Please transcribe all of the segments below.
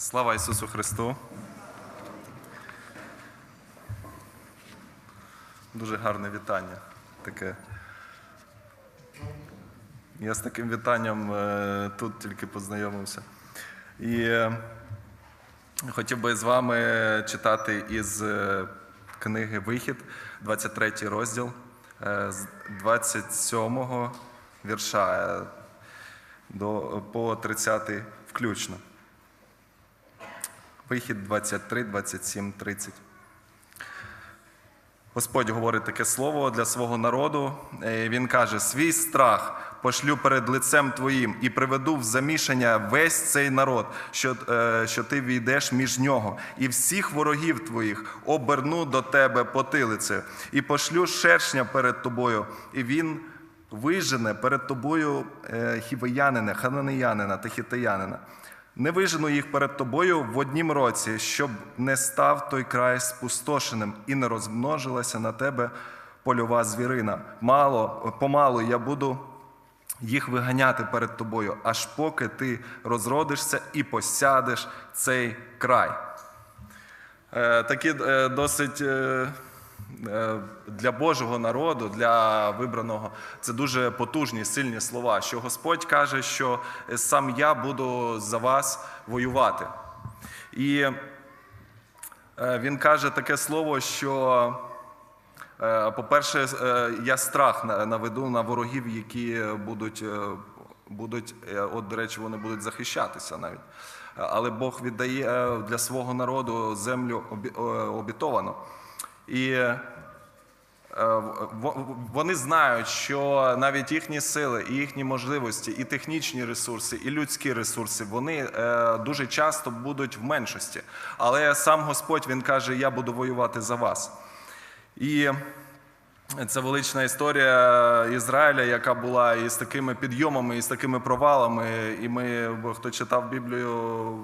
Слава Ісусу Христу! Дуже гарне вітання. Таке. Я з таким вітанням е, тут тільки познайомився. І е, хотів би з вами читати із е, книги Вихід, 23 розділ, з 27 вірша до, по 30 включно. Вихід 23, 27, 30. Господь говорить таке слово для свого народу. Е, Він каже: свій страх пошлю перед лицем твоїм і приведу в замішання весь цей народ, що, е, що ти війдеш між нього, і всіх ворогів твоїх оберну до тебе потилицею, і пошлю шершня перед тобою, і він вижене перед тобою е, хівеянина, хананеянина та хітеянина. Не вижену їх перед тобою в однім році, щоб не став той край спустошеним і не розмножилася на тебе польова звірина. Мало, помалу я буду їх виганяти перед тобою, аж поки ти розродишся і посядеш цей край. Е, Такі е, досить е, для Божого народу, для вибраного, це дуже потужні, сильні слова. Що Господь каже, що е, сам я буду за вас воювати. І е, він каже таке слово, що, е, по-перше, е, я страх наведу на ворогів, які будуть, е, будуть, е, от, до речі, вони будуть захищатися навіть. Але Бог віддає е, для свого народу землю е, обітовану. І е, вони знають, що навіть їхні сили, і їхні можливості, і технічні ресурси, і людські ресурси, вони е, дуже часто будуть в меншості. Але сам Господь він каже: Я буду воювати за вас. І це велична історія Ізраїля, яка була і з такими підйомами, і з такими провалами. І ми, бо хто читав Біблію,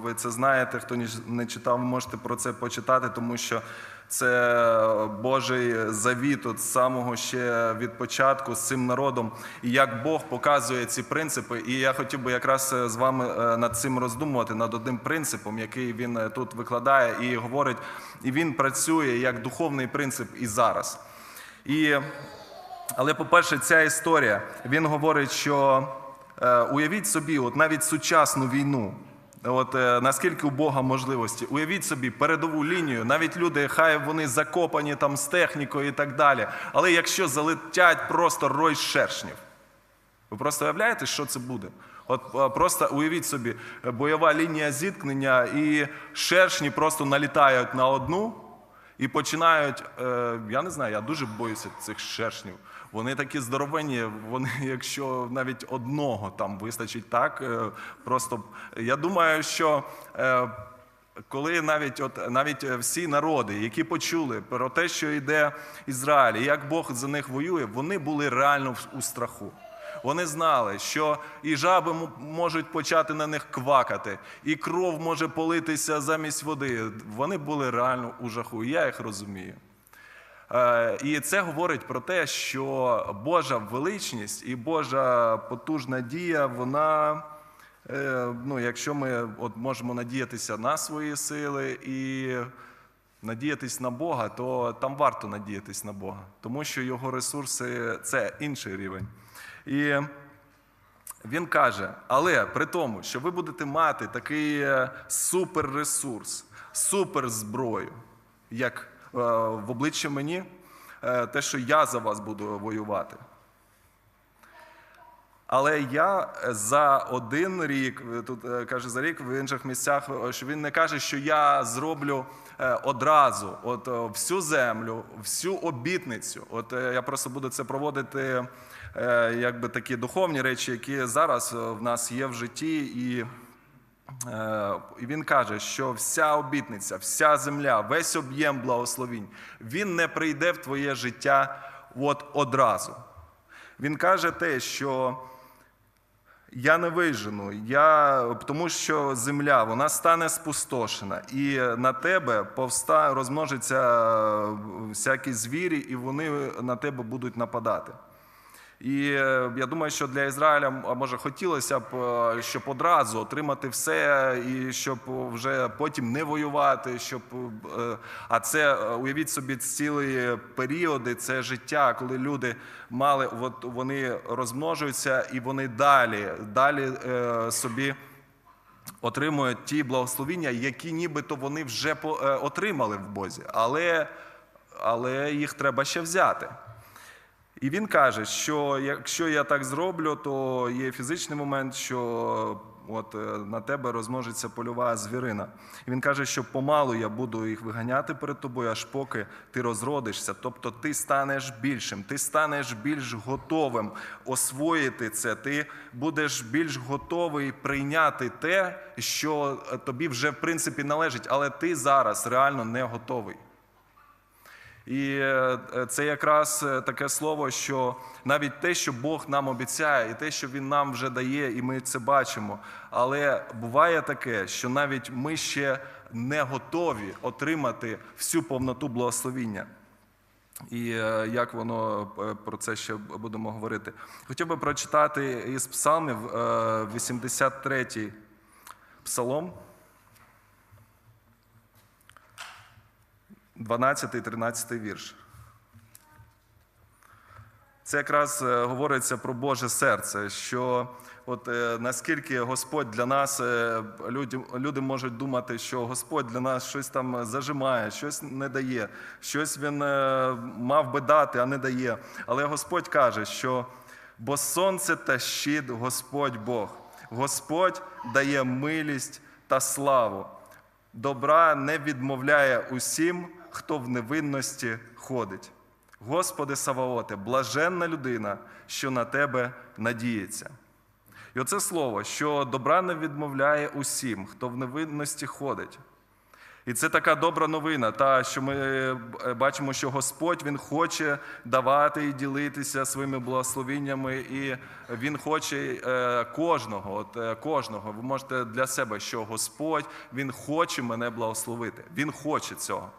ви це знаєте. Хто не читав, можете про це почитати, тому що це Божий завіт от самого ще від початку з цим народом, і як Бог показує ці принципи. І я хотів би якраз е, з вами е, над цим роздумувати, над одним принципом, який він е, тут викладає і говорить, і він працює як духовний принцип і зараз. І, але, по-перше, ця історія, він говорить, що уявіть собі, от навіть сучасну війну. От е, наскільки у Бога можливості, уявіть собі передову лінію, навіть люди, хай вони закопані там з технікою і так далі. Але якщо залетять просто рой шершнів, ви просто уявляєте, що це буде? От е, просто уявіть собі, е, бойова лінія зіткнення, і шершні просто налітають на одну і починають. Я не знаю, я дуже боюся цих шершнів. Вони такі здоровенні, вони, якщо навіть одного там вистачить так, е, просто я думаю, що. е, коли навіть от навіть е, всі народи, які почули про те, що йде Ізраїль, і як Бог за них воює, вони були реально у страху. Вони знали, що і жаби можуть почати на них квакати, і кров може политися замість води. Вони були реально у жаху. І я їх розумію. Е, І це говорить про те, що Божа величність і Божа потужна дія, вона, е, ну, якщо ми от можемо надіятися на свої сили і надіятись на Бога, то там варто надіятись на Бога, тому що його ресурси це інший рівень. І він каже, але при тому, що ви будете мати такий е, суперресурс, суперзброю, як в обличчя мені, е, те, що я за вас буду воювати. Але я за один рік, е, тут е, каже за рік в інших місцях, е, що він не каже, що я зроблю е, одразу от е, всю землю, всю обітницю. От е, я просто буду це проводити, е, якби такі духовні речі, які зараз е, в нас є в житті, Е, І він каже, що вся обітниця, вся земля, весь об'єм благословінь, він не прийде в твоє життя от одразу. Він каже те, що я не вижену, я, тому що земля вона стане спустошена, і на тебе повста, розмножаться е, всякі звірі, і вони на тебе будуть нападати. І е, я думаю, що для Ізраїля може хотілося б, е, щоб одразу отримати все, і щоб вже потім не воювати. Щоб е, а це уявіть собі цілі періоди, це життя, коли люди мали, от вони розмножуються і вони далі, далі собі отримують ті благословіння, які нібито вони вже отримали в Бозі, але, але їх треба ще взяти. І він каже, що якщо я так зроблю, то є фізичний момент, що от е, на тебе розмножиться польова звірина. І він каже, що помалу я буду їх виганяти перед тобою, аж поки ти розродишся. Тобто ти станеш більшим, ти станеш більш готовим освоїти це. Ти будеш більш готовий прийняти те, що е, тобі вже в принципі належить, але ти зараз реально не готовий. І е, це якраз е, таке слово, що навіть те, що Бог нам обіцяє, і те, що Він нам вже дає, і ми це бачимо. Але буває таке, що навіть ми ще не готові отримати всю повноту благословіння. І е, як воно про це ще будемо говорити. Хотів би прочитати із псалмів е, 83-й псалом. 12-13 вірш. Це якраз е, говориться про Боже серце, що от е, наскільки Господь для нас, е, люди, люди можуть думати, що Господь для нас щось там зажимає, щось не дає, щось він мав би дати, а не дає. Але Господь каже, що бо сонце та щит Господь Бог, Господь дає милість та славу. Добра не відмовляє усім, хто в невинності ходить. Господи Саваоте, блаженна людина, що на тебе надіється. І оце слово, що добра не відмовляє усім, хто в невинності ходить. І це така добра новина, та що ми е, бачимо, що Господь Він хоче давати і ділитися своїми благословіннями, і Він хоче е, кожного, от е, кожного. Ви можете для себе, що Господь Він хоче мене благословити. Він хоче цього.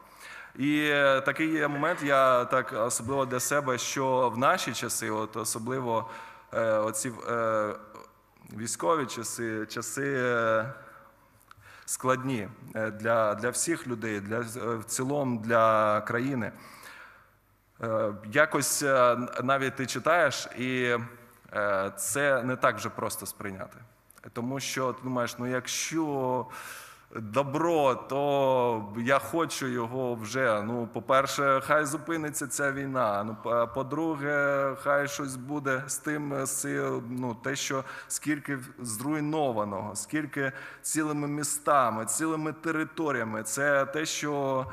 І е, такий є момент, я так особливо для себе, що в наші часи, от особливо е, оці е, військові часи, часи. е, складні е, для, для всіх людей, для, е, в цілому для країни. Е, Якось навіть ти читаєш, і е, це не так вже просто сприйняти. Тому що ти думаєш, ну якщо добро, то я хочу його вже. Ну, по-перше, хай зупиниться ця війна. Ну, по- по-друге, хай щось буде з тим, з ну, те, що скільки зруйнованого, скільки цілими містами, цілими територіями. Це те, що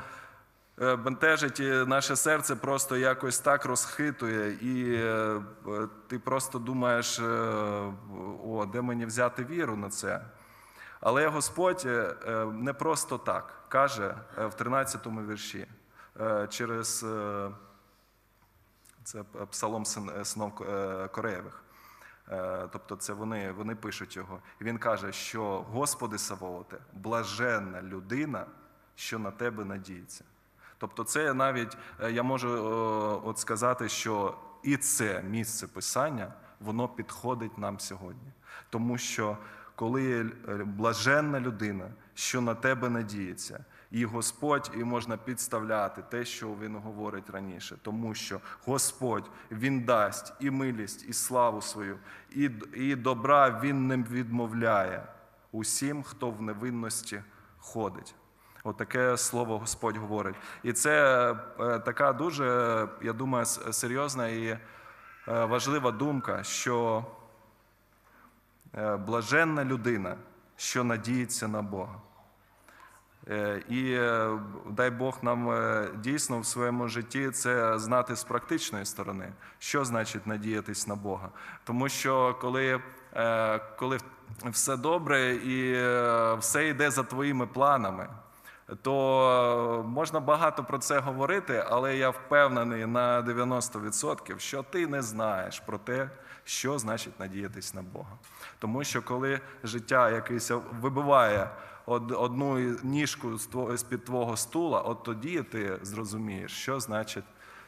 е, бентежить наше серце просто якось так розхитує, і е, ти просто думаєш, е, о, де мені взяти віру на це. Але Господь е, е, не просто так каже е, в 13-му вірші е, через це псалом син- синов Кореєвих. Тобто це вони, вони пишуть його. І він каже, що Господи Савооте, блаженна людина, що на тебе надіється. Тобто, це навіть я можу от сказати, що і це місце писання, воно підходить нам сьогодні. Тому що коли е, блаженна людина, що на тебе надіється, і Господь, і можна підставляти те, що він говорить раніше, тому що Господь Він дасть і милість, і славу свою, і, і добра Він не відмовляє усім, хто в невинності ходить. Отаке слово Господь говорить. І це е, така дуже, я думаю, серйозна і е, важлива думка, що е, блаженна людина, що надіється на Бога. Е, І е, дай Бог нам е, дійсно в своєму житті це знати з практичної сторони, що значить надіятись на Бога. Тому що коли, е, коли все добре і е, все йде за твоїми планами, то е, можна багато про це говорити, але я впевнений на 90%, що ти не знаєш про те, що значить надіятись на Бога. Тому що коли життя якесь вибиває од- одну ніжку з з-під твого стула, от тоді ти зрозумієш, що значить,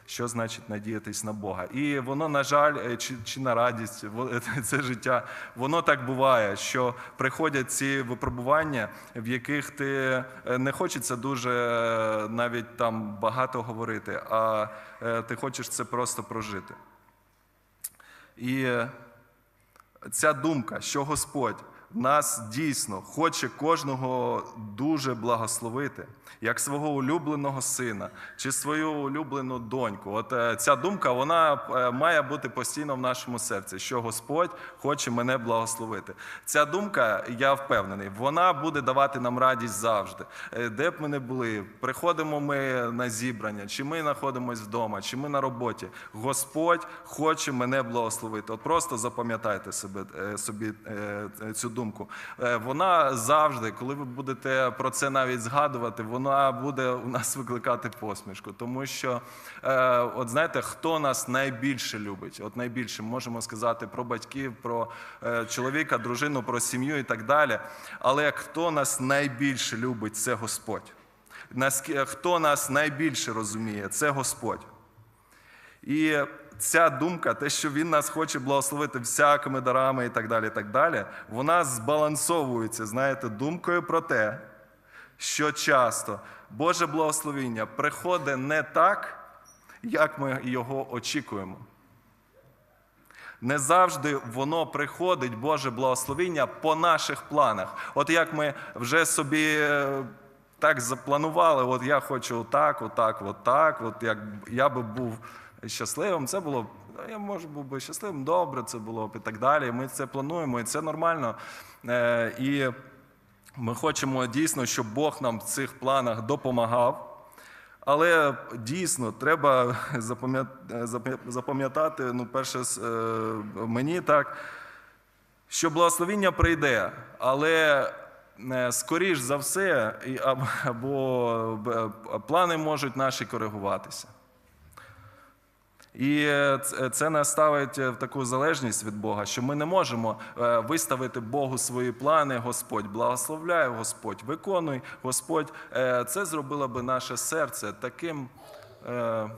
Що значить надіятись на Бога? І воно, на жаль, е, чи, чи на радість, це життя, воно так буває, що приходять ці випробування, в яких ти е, не хочеться дуже е, навіть там багато говорити, а ти хочеш це просто прожити. І ця думка, що Господь нас дійсно хоче кожного дуже благословити, як свого улюбленого сина чи свою улюблену доньку. От е, ця думка вона е, має бути постійно в нашому серці, що Господь хоче мене благословити. Ця думка, я впевнений, вона буде давати нам радість завжди. Е, Де б ми не були, приходимо ми на зібрання, чи ми знаходимося вдома, чи ми на роботі. Господь хоче мене благословити. От просто запам'ятайте собі цю думку. Е, Вона завжди, коли ви будете про це навіть згадувати, вона буде у нас викликати посмішку. Тому що, е, от знаєте, хто нас найбільше любить? От найбільше можемо сказати про батьків, про е, чоловіка, дружину, про сім'ю і так далі. Але хто нас найбільше любить, це Господь. Хто нас найбільше розуміє, це Господь. І ця думка, те, що він нас хоче благословити всякими дарами і так далі, і так далі, вона збалансовується, знаєте, думкою про те, що часто Боже благословіння приходить не так, як ми його очікуємо. Не завжди воно приходить, Боже благословіння, по наших планах. От як ми вже собі е, так запланували, от я хочу отак, отак, отак, от як я би був щасливим, це було. б, «Ну, Я можу був би щасливим, добре, це було б і так далі. Ми це плануємо, і це нормально. Е, І ми хочемо дійсно, щоб Бог нам в цих планах допомагав. Але дійсно треба запам'ят- запам'ят- запам'ятати, ну, перше, е, мені так, що благословіння прийде, але е, скоріш за все, або плани можуть наші коригуватися. І е, це нас ставить е, в таку залежність від Бога, що ми не можемо е, виставити Богу свої плани. Господь благословляє, Господь виконуй, Господь. Е, Це зробило би наше серце таким. е,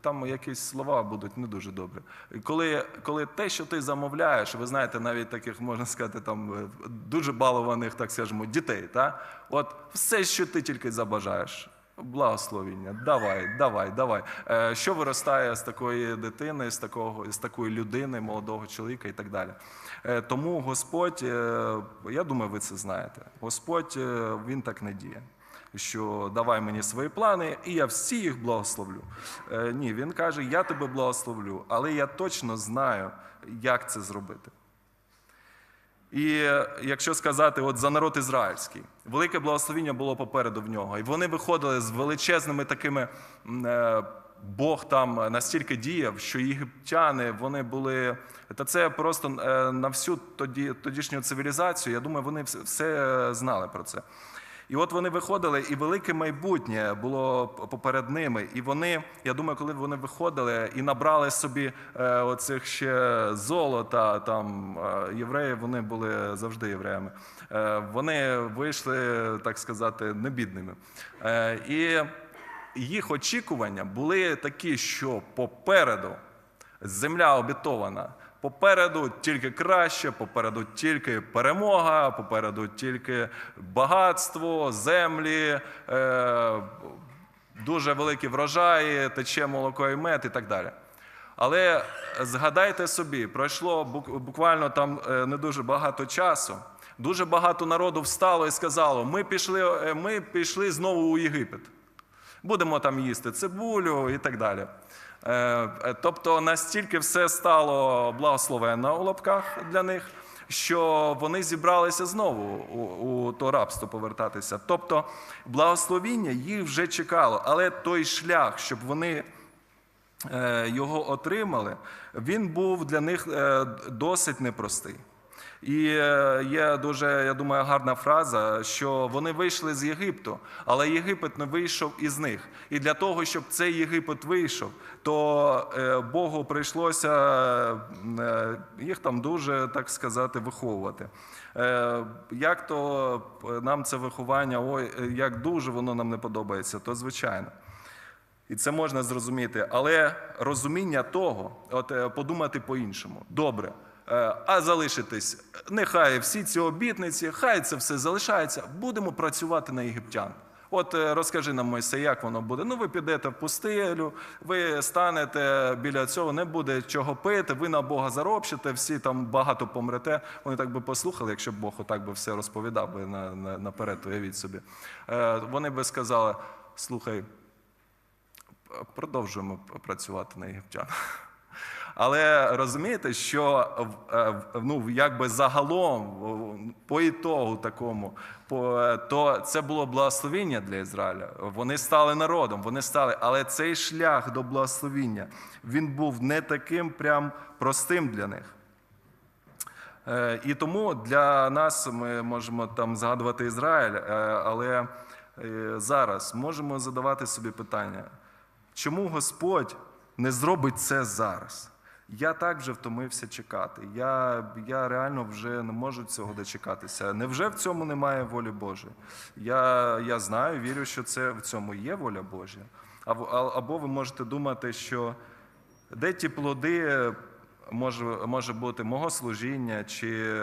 Там якісь слова будуть не дуже добрі. Коли, коли те, що ти замовляєш, ви знаєте, навіть таких можна сказати, там е, дуже балованих, так скажемо, дітей. Та? От все, що ти тільки забажаєш, Благословіння, давай, давай, давай. Е, Що виростає з такої дитини, з такого з такої людини, молодого чоловіка і так далі. Е, Тому Господь, е, я думаю, ви це знаєте. Господь він так не діє. Що давай мені свої плани, і я всі їх благословлю. Ні, він каже: Я тебе благословлю, але я точно знаю, як це зробити. І е, якщо сказати от за народ ізраїльський, велике благословіння було попереду в нього. І вони виходили з величезними такими. е, Бог там настільки діяв, що єгиптяни вони були. Та це просто е, на всю тоді, тодішню цивілізацію. Я думаю, вони все, все знали про це. І от вони виходили, і велике майбутнє було поперед ними. І вони, я думаю, коли вони виходили і набрали собі е, оцих ще золота, там е, євреї, вони були завжди євреями. Е, вони вийшли, так сказати, небідними. І їх очікування були такі, що попереду земля обітована. Попереду тільки краще, попереду тільки перемога, попереду тільки багатство, землі, е, дуже великі врожаї, тече молоко і мед і так далі. Але згадайте собі, пройшло буквально там е, не дуже багато часу. Дуже багато народу встало і сказало: ми пішли, е, ми пішли знову у Єгипет. Будемо там їсти цибулю і так далі. Е, е, Тобто настільки все стало благословенно у лапках для них, що вони зібралися знову у, то рабство повертатися. Тобто благословіння їх вже чекало, але той шлях, щоб вони е, його отримали, він був для них досить непростий. І е, є дуже, я думаю, гарна фраза, що вони вийшли з Єгипту, але Єгипет не вийшов із них. І для того, щоб цей Єгипет вийшов, то е, Богу прийшлося е, їх там дуже, так сказати, виховувати. Як то нам це виховання, ой, як дуже воно нам не подобається, то звичайно. І це можна зрозуміти. Але розуміння того, от подумати по-іншому. Добре. Е, А залишитись, нехай всі ці обітниці, хай це все залишається. Будемо працювати на єгиптян. От е, розкажи нам, Мойсе, як воно буде. Ну, ви підете в пустелю, ви станете біля цього, не буде чого пити, ви на Бога заробщите, всі там багато помрете. Вони так би послухали, якщо б Бог отак би все розповідав би на, на, наперед, уявіть собі. Е, Вони би сказали: слухай, продовжуємо працювати на єгиптян. Але розумієте, що е, ну, якби загалом, по ітогу такому, то це було благословіння для Ізраїля. Вони стали народом, вони стали, але цей шлях до благословіння він був не таким прям простим для них. Е, І тому для нас ми можемо там згадувати Ізраїль, е, але зараз можемо задавати собі питання, чому Господь не зробить це зараз? Я так вже втомився чекати. Я, я реально вже не можу цього дочекатися. Невже в цьому немає волі Божої? Я, я знаю, вірю, що це в цьому є воля Божа. Або, або ви можете думати, що де ті плоди може, може бути мого служіння, чи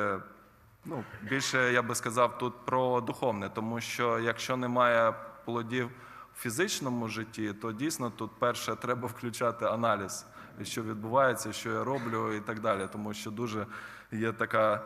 ну, більше я би сказав тут про духовне, тому що якщо немає плодів в фізичному житті, то дійсно тут перше треба включати аналіз, що відбувається, що я роблю і так далі, тому що дуже є така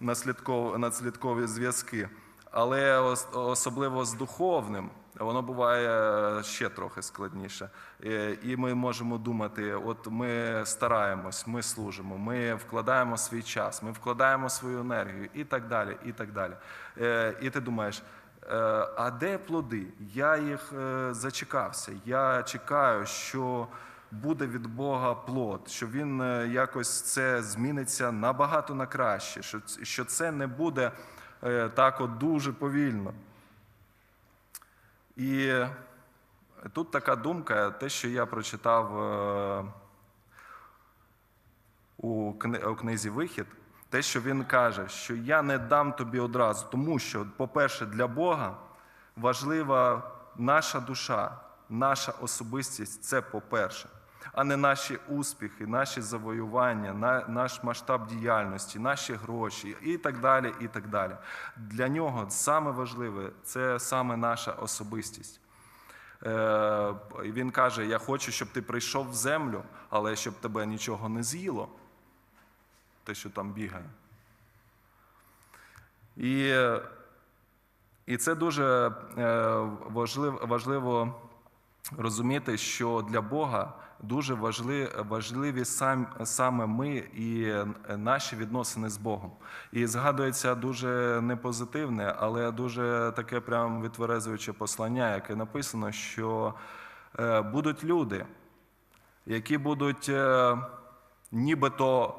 причинно-наслідкові зв'язки. Але особливо з духовним воно буває ще трохи складніше. Е, І ми можемо думати: от ми стараємось, ми служимо, ми вкладаємо свій час, ми вкладаємо свою енергію і так далі. І так далі. Е, І ти думаєш. е, А де плоди? Я їх зачекався. Я чекаю, що буде від Бога плод, що він е, якось це зміниться набагато на краще, що, це не буде е, так от дуже повільно. І тут така думка, те, що я прочитав е, у книзі Вихід, те, що він каже, що я не дам тобі одразу, тому що, по-перше, для Бога важлива наша душа, наша особистість це по-перше, а не наші успіхи, наші завоювання, наш масштаб діяльності, наші гроші і так далі. і так далі. Для нього саме важливе це саме наша особистість. Е, Він каже: Я хочу, щоб ти прийшов в землю, але щоб тебе нічого не з'їло, те, що там бігає. І, і це дуже е, важливо розуміти, що для Бога дуже важливі, сам, саме ми і наші відносини з Богом. І згадується дуже непозитивне, але дуже таке прям відверезуюче послання, яке написано, що е, будуть люди, які будуть е, нібито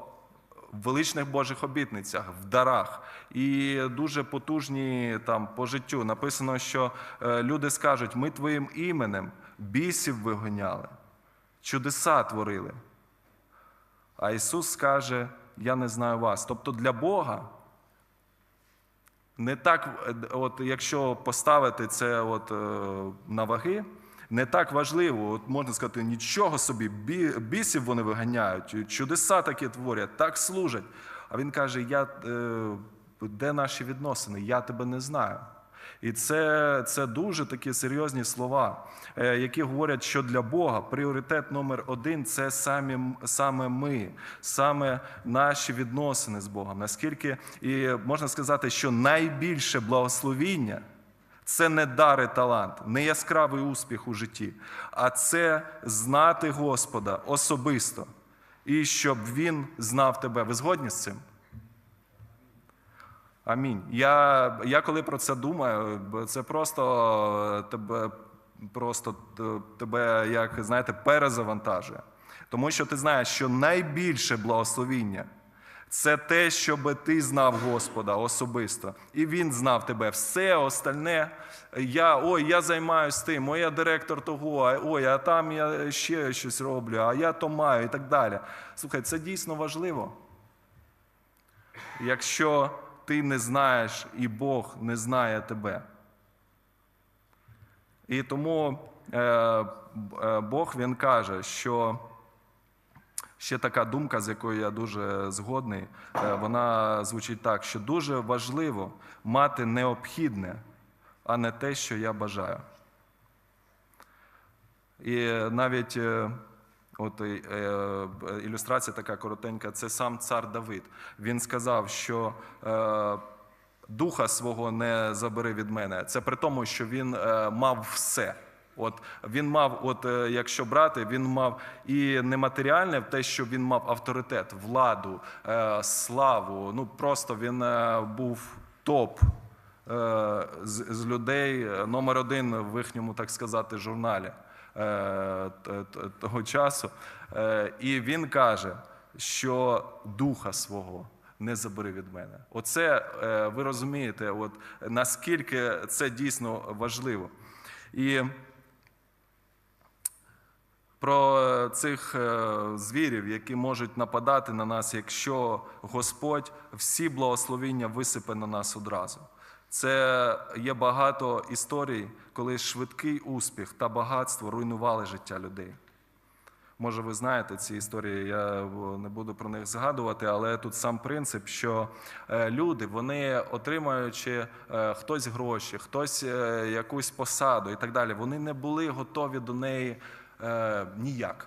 в величних Божих обітницях, в дарах і дуже потужні там по життю. Написано, що е, люди скажуть: ми твоїм іменем бісів вигоняли, чудеса творили. А Ісус скаже: Я не знаю вас. Тобто для Бога не так, от якщо поставити це от, е, на ваги, не так важливо, от можна сказати, нічого собі, бі- бісів вони виганяють, чудеса такі творять, так служать. А він каже: я, е, де наші відносини? Я тебе не знаю. І це, це дуже такі серйозні слова, е, які говорять, що для Бога пріоритет номер один це самі, саме ми, саме наші відносини з Богом. Наскільки і можна сказати, що найбільше благословіння це не дар і талант, не яскравий успіх у житті, а це знати Господа особисто і щоб Він знав тебе. Ви згодні з цим? Амінь. Я, я коли про це думаю, це просто е, тебе, просто тебе, як знаєте, перезавантажує. Тому що ти знаєш, що найбільше благословіння це те, щоб ти знав Господа особисто, і Він знав тебе. Все остальне, я ой, я займаюся тим, ой, я директор того, ой, а там я ще щось роблю, а я то маю і так далі. Слухай, це дійсно важливо. Якщо ти не знаєш і Бог не знає тебе. І тому е, е, Бог він каже, що ще така думка, з якою я дуже згодний, е, вона звучить так, що дуже важливо мати необхідне, а не те, що я бажаю. І навіть от е, е, ілюстрація така коротенька, це сам цар Давид. Він сказав, що е, духа свого не забери від мене. Це при тому, що він е, мав все. От він мав, от е, якщо брати, він мав і нематеріальне те, що він мав авторитет, владу, е, славу. Ну просто він е, був топ е, з, з людей е, номер один в їхньому, так сказати, журналі того часу. Е, І він каже, що духа свого не забери від мене. Оце е, ви розумієте, от наскільки це дійсно важливо. І про цих е, звірів, які можуть нападати на нас, якщо Господь всі благословіння висипе на нас одразу. Це є багато історій, коли швидкий успіх та багатство руйнували життя людей. Може, ви знаєте ці історії, я не буду про них згадувати, але тут сам принцип, що е, люди, вони отримуючи е, хтось гроші, хтось е, якусь посаду і так далі, вони не були готові до неї ніяк.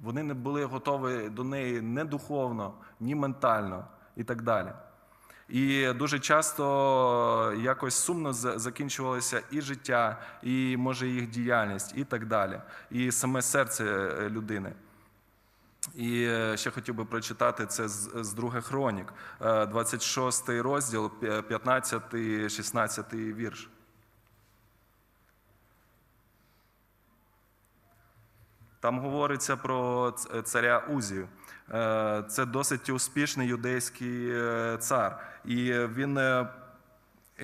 Вони не були готові до неї ні духовно, ні ментально і так далі. І дуже часто якось сумно закінчувалося і життя, і може їх діяльність, і так далі, і саме серце е, людини. І е, ще хотів би прочитати це з, друге хронік, е, 26 розділ, 15-16 вірш. Там говориться про царя Узію. Е, Це досить успішний юдейський е, цар. І він, е,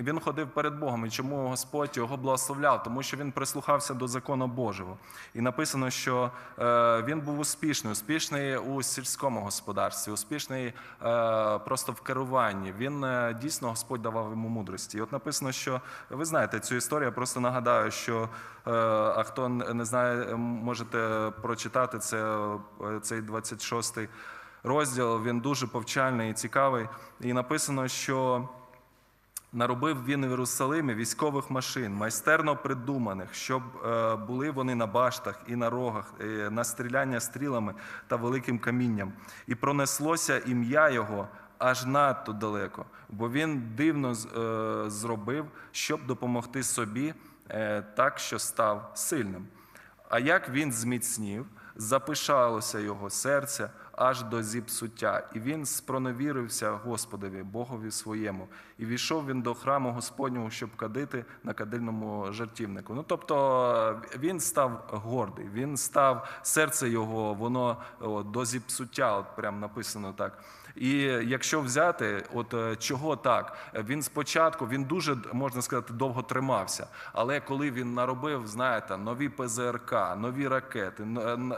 він ходив перед Богом. І чому Господь його благословляв? Тому що він прислухався до закону Божого. І написано, що е, він був успішний, успішний у сільському господарстві, успішний е, просто в керуванні. Він е, дійсно Господь давав йому мудрості. І от написано, що ви знаєте цю історію. Я просто нагадаю, що а хто не знає, можете прочитати це цей 26 розділ. Він дуже повчальний і цікавий. І написано, що. Наробив він в Єрусалимі військових машин, майстерно придуманих, щоб е, були вони на баштах і на рогах, е, на стріляння стрілами та великим камінням. І пронеслося ім'я його аж надто далеко, бо він дивно е, зробив, щоб допомогти собі так, що став сильним. А як він зміцнів, запишалося його серце аж до зіпсуття, і він спроневірився Господові, Богові своєму, і війшов він до храму Господнього, щоб кадити на кадильному жертівнику. Ну тобто він став гордий, він став серце його, воно о, до зіпсуття, от прям написано так. І якщо взяти, от е, чого так, він спочатку він дуже можна сказати довго тримався. Але коли він наробив, знаєте, нові ПЗРК, нові ракети,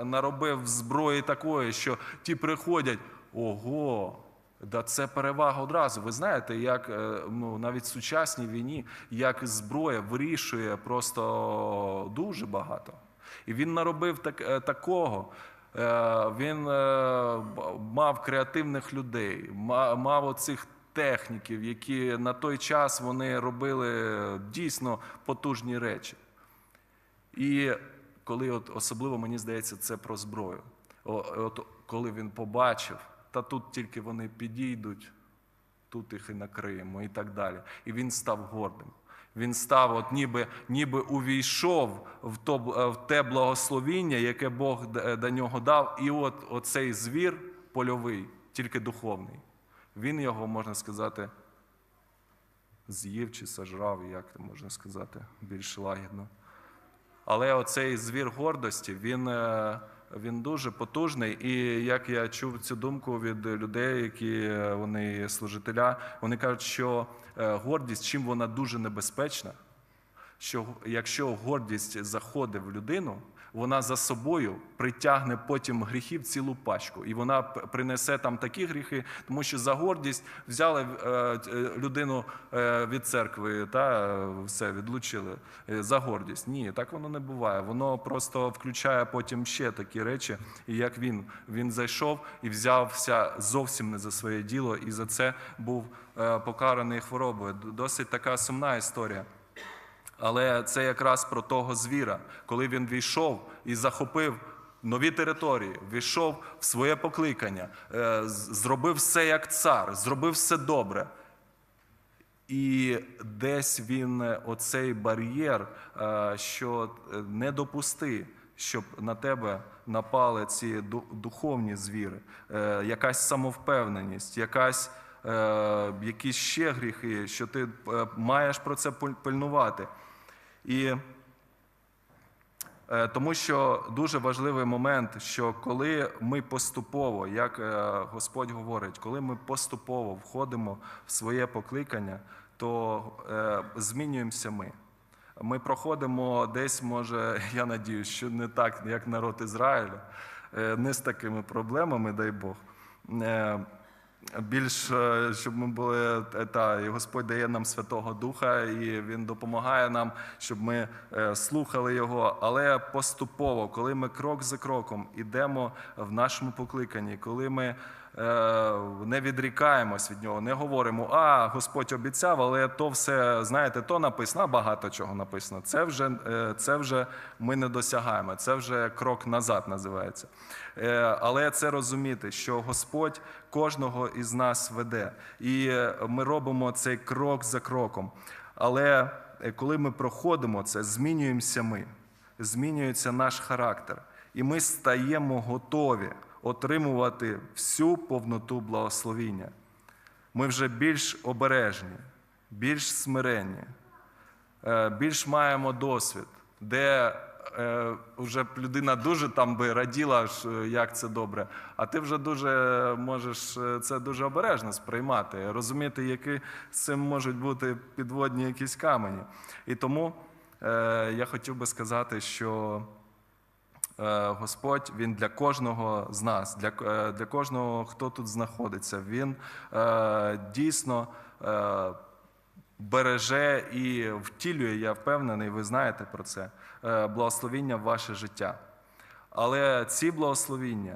наробив зброї такої, що ті приходять, ого. Да це перевага одразу. Ви знаєте, як е, ну, навіть в сучасній війні, як зброя вирішує просто дуже багато. І він наробив так, е, такого. Е, Він мав креативних людей, мав оцих техніків, які на той час вони робили дійсно потужні речі. І коли, от, особливо мені здається, це про зброю. От коли він побачив, та тут тільки вони підійдуть, тут їх і накриємо, і так далі. І він став гордим. Він став, от ніби, ніби увійшов в, то, в те благословіння, яке Бог до нього дав. І от оцей звір польовий, тільки духовний. Він його, можна сказати, з'їв чи сожрав, як можна сказати, більш лагідно. Але оцей звір гордості, він, е, він дуже потужний. І як я чув цю думку від людей, які е, вони служителя, вони кажуть, що е, гордість, чим вона дуже небезпечна, що якщо гордість заходить в людину, вона за собою притягне потім гріхів цілу пачку, і вона принесе там такі гріхи, тому що за гордість взяли е, е, людину е, від церкви та все відлучили за гордість. Ні, так воно не буває. Воно просто включає потім ще такі речі. І як він, він зайшов і взявся зовсім не за своє діло, і за це був покараний хворобою. Досить така сумна історія. Але це якраз про того звіра, коли він війшов і захопив нові території, війшов в своє покликання, е, зробив все як цар, зробив все добре. І десь він е, оцей бар'єр, е, що не допусти, щоб на тебе напали ці духовні звіри, якась самовпевненість, якась, якісь ще гріхи, що ти маєш про це пиль- пильнувати. І Е, Тому що дуже важливий момент, що коли ми поступово, як е, Господь говорить, коли ми поступово входимо в своє покликання, то е, змінюємося ми. Ми проходимо десь, може, я надіюсь, що не так, як народ Ізраїлю, не з такими проблемами, дай Бог. Більш е, щоб ми були е, та і Господь дає нам Святого Духа, і Він допомагає нам, щоб ми е, слухали Його. Але поступово, коли ми крок за кроком ідемо в нашому покликанні, коли ми не відрікаємось від нього, не говоримо, а Господь обіцяв, але то все, знаєте, то написано, багато чого написано. Це вже, е, це вже ми не досягаємо, це вже крок назад називається. Е, Але це розуміти, що Господь кожного із нас веде, і е, ми робимо цей крок за кроком. Але е, коли ми проходимо це, змінюємося ми, змінюється наш характер, і ми стаємо готові отримувати всю повноту благословіння. Ми вже більш обережні, більш смиренні, е, більш маємо досвід, де е, вже людина дуже там би раділа, е, як це добре, а ти вже дуже можеш це дуже обережно сприймати, розуміти, які з цим можуть бути підводні якісь камені. І тому я хотів би сказати, що Господь він для кожного з нас, для, е, для кожного, хто тут знаходиться, він е, дійсно. Е, береже і втілює, я впевнений, ви знаєте про це, е, благословіння в ваше життя. Але ці благословіння,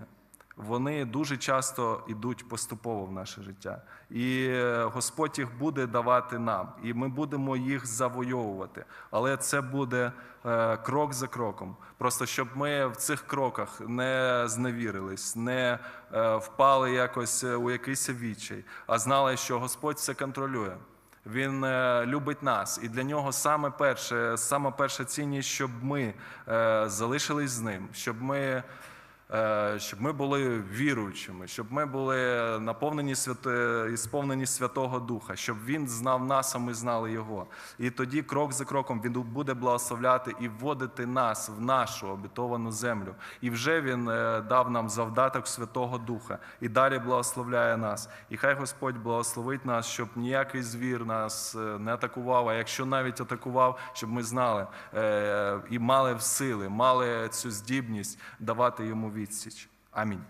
вони дуже часто йдуть поступово в наше життя. І е, Господь їх буде давати нам, і ми будемо їх завойовувати. Але це буде е, крок за кроком. Просто щоб ми в цих кроках не зневірились, не е, впали якось у якийсь відчай, а знали, що Господь все контролює. Він любить нас, і для нього саме перше, саме перша цінність, щоб ми залишились з ним, щоб ми, щоб ми були віруючими, щоб ми були наповнені святе, і сповнені Святого Духа, щоб він знав нас, а ми знали його. І тоді, крок за кроком, він буде благословляти і вводити нас в нашу обітовану землю. І вже він е, дав нам завдаток Святого Духа і далі благословляє нас. І хай Господь благословить нас, щоб ніякий звір нас е, не атакував. А якщо навіть атакував, щоб ми знали е, і мали в сили, мали цю здібність давати йому відсіч. Амінь.